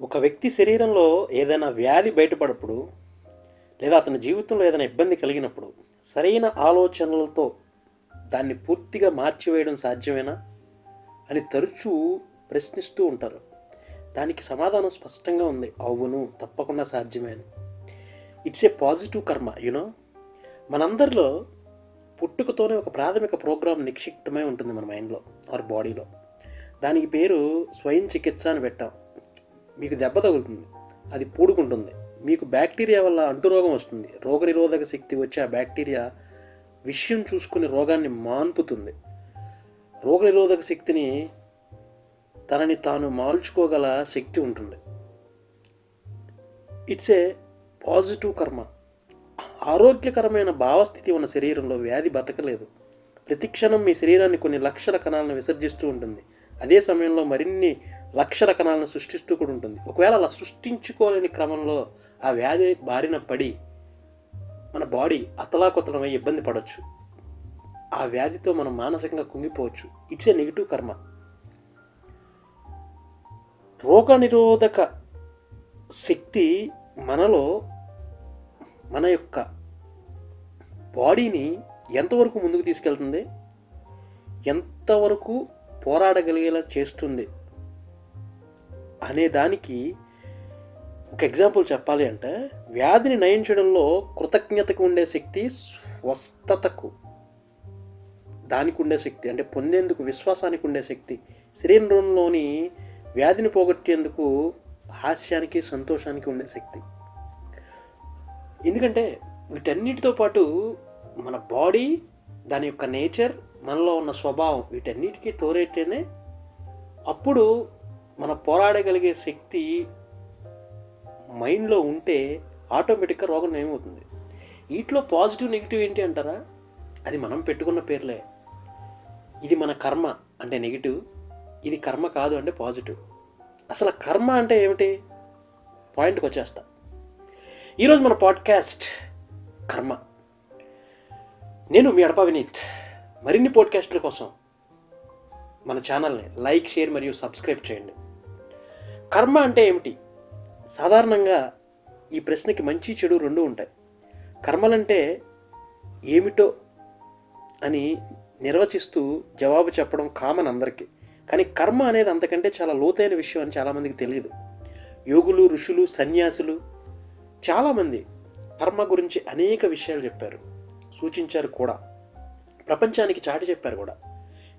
ఒక వ్యక్తి శరీరంలో ఏదైనా వ్యాధి బయటపడప్పుడు లేదా అతని జీవితంలో ఏదైనా ఇబ్బంది కలిగినప్పుడు సరైన ఆలోచనలతో దాన్ని పూర్తిగా మార్చివేయడం సాధ్యమేనా అని తరచూ ప్రశ్నిస్తూ ఉంటారు. దానికి సమాధానం స్పష్టంగా ఉంది. అవును తప్పకుండా సాధ్యమే అని. It's a positive karma you know మనందరిలో పుట్టుకతోనే ఒక ప్రాథమిక ప్రోగ్రాం నిక్షిప్తమై ఉంటుంది మన మైండ్లో ఆర్ బాడీలో దానికి పేరు స్వయం చికిత్స అని పెట్టాం. మీకు దెబ్బ తగులుతుంది. అది పూడుకుంటుంది. మీకు బ్యాక్టీరియా వల్ల అంటురోగం వస్తుంది. రోగనిరోధక శక్తి వచ్చే ఆ బ్యాక్టీరియా విషయం చూసుకుని రోగాన్ని మాన్పుతుంది. రోగనిరోధక శక్తిని తనని తాను మార్చుకోగల శక్తి ఉంటుంది. ఇట్స్ ఏ పాజిటివ్ కర్మ ఆరోగ్యకరమైన భావస్థితి ఉన్న శరీరంలో వ్యాధి బతకలేదు. ప్రతి క్షణం మీ శరీరాన్ని కొన్ని లక్షల కణాలను విసర్జిస్తూ ఉంటుంది. అదే సమయంలో మరిన్ని లక్షల కణాలను సృష్టిస్తూ కూడా ఉంటుంది. ఒకవేళ అలా సృష్టించుకోలేని క్రమంలో ఆ వ్యాధి బారిన పడి మన బాడీ అతలాకుతలమై ఇబ్బంది పడవచ్చు ఆ వ్యాధితో మనం మానసికంగా కుంగిపోవచ్చు. ఇట్స్ ఏ నెగిటివ్ కర్మ. రోగనిరోధక శక్తి మనలో మన యొక్క బాడీని ఎంతవరకు ముందుకు తీసుకెళ్తుంది? ఎంతవరకు పోరాడగలిగేలా చేస్తుంది? అనే దానికి ఒక ఎగ్జాంపుల్ చెప్పాలి అంటే వ్యాధిని నయించడంలో కృతజ్ఞతకు ఉండే శక్తి స్వస్థతకు దానికి ఉండే శక్తి అంటే పొందేందుకు విశ్వాసానికి ఉండే శక్తి శరీరంలోని వ్యాధిని పోగొట్టేందుకు హాస్యానికి సంతోషానికి ఉండే శక్తి. ఎందుకంటే వీటన్నిటితో పాటు మన బాడీ దాని యొక్క నేచర్ మనలో ఉన్న స్వభావం వీటన్నిటికీ తోరైతేనే అప్పుడు మన పోరాడగలిగే శక్తి మైండ్లో ఉంటే ఆటోమేటిక్గా రోగం ఏమవుతుంది? వీటిలో పాజిటివ్ నెగిటివ్ ఏంటి అంటారా? అది మనం పెట్టుకున్న పేర్లే. ఇది మన కర్మ అంటే నెగిటివ్ ఇది కర్మ కాదు అంటే పాజిటివ్. అసలు కర్మ అంటే ఏమిటి? పాయింట్కి వచ్చేస్తా. ఈరోజు మన పాడ్కాస్ట్ కర్మ. నేను మీ అడప వినీత్. మరిన్ని పాడ్కాస్ట్ల కోసం మన ఛానల్ని లైక్ షేర్ మరియు సబ్స్క్రైబ్ చేయండి. కర్మ అంటే ఏమిటి? సాధారణంగా ఈ ప్రశ్నకి మంచి చెడు రెండు ఉంటాయి. కర్మలంటే ఏమిటో అని నిర్వచిస్తూ జవాబు చెప్పడం కామన్ అందరికీ. కానీ కర్మ అనేది అంతకంటే చాలా లోతైన విషయం అని చాలామందికి తెలియదు యోగులు ఋషులు సన్యాసులు చాలామంది కర్మ గురించి అనేక విషయాలు చెప్పారు. సూచించారు కూడా. ప్రపంచానికి చాటి చెప్పారు కూడా.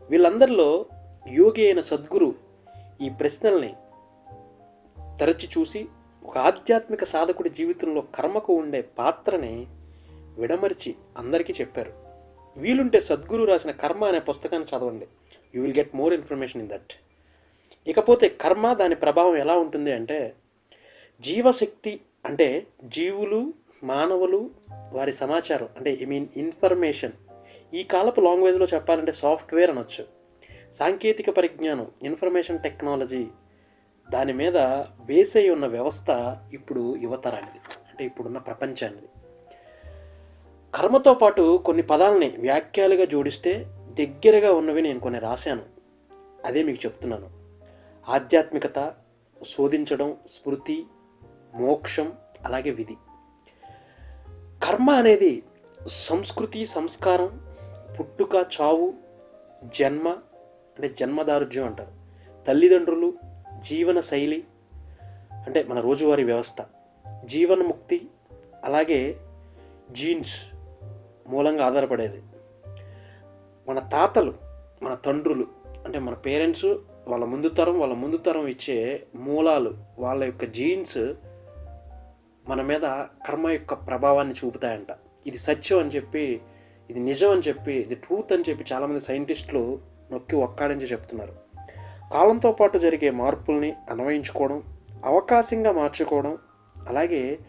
వీళ్ళందరిలో యోగి అయిన సద్గురు ఈ ప్రశ్నల్ని తరచి చూసి ఒక ఆధ్యాత్మిక సాధకుడి జీవితంలో కర్మకు ఉండే పాత్రని విడమర్చి అందరికీ చెప్పారు. వీలుంటే సద్గురు రాసిన కర్మ అనే పుస్తకాన్ని చదవండి. You will get more information in that ఇకపోతే కర్మ దాని ప్రభావం ఎలా ఉంటుంది అంటే జీవశక్తి అంటే జీవులు మానవులు వారి సమాచారం అంటే ఐ మీన్ ఇన్ఫర్మేషన్ ఈ కాలపు లాంగ్వేజ్లో చెప్పాలంటే సాఫ్ట్వేర్ అనొచ్చు. సాంకేతిక పరిజ్ఞానం ఇన్ఫర్మేషన్ టెక్నాలజీ దాని మీద బేస్ అయి ఉన్న వ్యవస్థ ఇప్పుడు యువతరానిది. అంటే ఇప్పుడున్న ప్రపంచానిది. కర్మతో పాటు కొన్ని పదాలని వ్యాఖ్యలుగా జోడిస్తే దగ్గరగా ఉన్నవి నేను కొన్ని రాశాను. అదే మీకు చెప్తున్నాను. ఆధ్యాత్మికత శోధించడం స్మృతి మోక్షం అలాగే విధి. కర్మ అనేది సంస్కృతి సంస్కారం పుట్టుక చావు జన్మ అంటే జన్మదారుఢ్యం అంటారు. తల్లిదండ్రులు జీవన శైలి అంటే మన రోజువారీ వ్యవస్థ. జీవన్ముక్తి అలాగే జీన్స్ మూలంగా ఆధారపడేది. మన తాతలు మన తండ్రులు అంటే మన పేరెంట్స్ వాళ్ళ ముందు తరం వాళ్ళ ముందు తరం ఇచ్చే మూలాలు వాళ్ళ యొక్క జీన్స్ మన మీద కర్మ యొక్క ప్రభావాన్ని చూపుతాయంట. ఇది సత్యం అని చెప్పి ఇది నిజం అని చెప్పి ఇది ట్రూత్ అని చెప్పి చాలామంది సైంటిస్టులు నొక్కి ఒక్కాడించి చెప్తున్నారు. కాలంతో పాటు జరిగే మార్పుల్ని అన్వయించుకోవడం అవకాశంగా మార్చుకోవడం అలాగే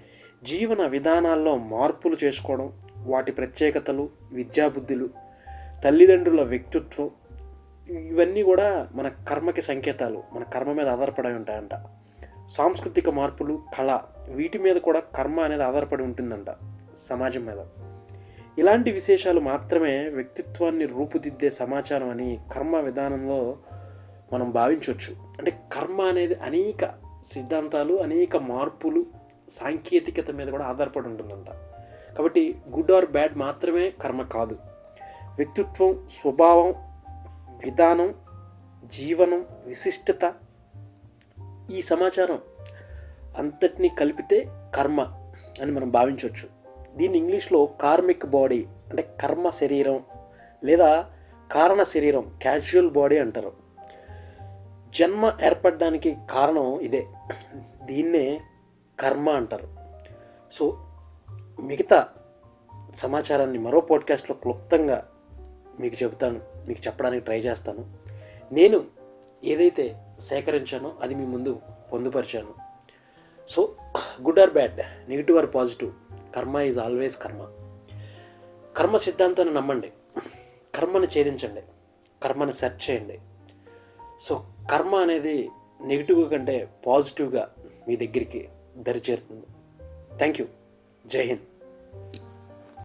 జీవన విధానాల్లో మార్పులు చేసుకోవడం వాటి ప్రత్యేకతలు విద్యాబుద్ధులు తల్లిదండ్రుల వ్యక్తిత్వం ఇవన్నీ కూడా మన కర్మకి సంకేతాలు మన కర్మ మీద ఆధారపడి ఉంటాయంట. సాంస్కృతిక మార్పులు కళ వీటి మీద కూడా కర్మ అనేది ఆధారపడి ఉంటుందంట సమాజం మీద. ఇలాంటి విశేషాలు మాత్రమే వ్యక్తిత్వాన్ని రూపుదిద్దే సమాచారం అని కర్మ విధానంలో మనం భావించవచ్చు. అంటే కర్మ అనేది అనేక సిద్ధాంతాలు అనేక మార్పులు సాంకేతికత మీద కూడా ఆధారపడి ఉంటుందంట. కాబట్టి గుడ్ ఆర్ బ్యాడ్ మాత్రమే కర్మ కాదు. వ్యక్తిత్వం స్వభావం విధానం జీవనం విశిష్టత ఈ సమాచారం అంతటినీ కలిపితే కర్మ అని మనం భావించవచ్చు. దీన్ని ఇంగ్లీష్లో కార్మిక్ బాడీ అంటే కర్మ శరీరం లేదా కారణ శరీరం క్యాజువల్ బాడీ అంటారు. జన్మ ఏర్పడడానికి కారణం ఇదే. దీన్నే కర్మ అంటారు. సో మిగతా సమాచారాన్ని మరో పాడ్కాస్ట్లో క్లుప్తంగా మీకు చెబుతాను మీకు చెప్పడానికి ట్రై చేస్తాను. నేను ఏదైతే సేకరించానో అది మీ ముందు పొందుపరిచాను. So good or bad negative or positive karma is always karma. కర్మ సిద్ధాంతాన్ని నమ్మండి. కర్మని ఛేదించండి. కర్మను సెర్చ్ చేయండి. సో కర్మ అనేది నెగిటివ్ కంటే పాజిటివ్గా మీ దగ్గరికి దరిచేరుతుంది. థ్యాంక్ యూ జై హింద్.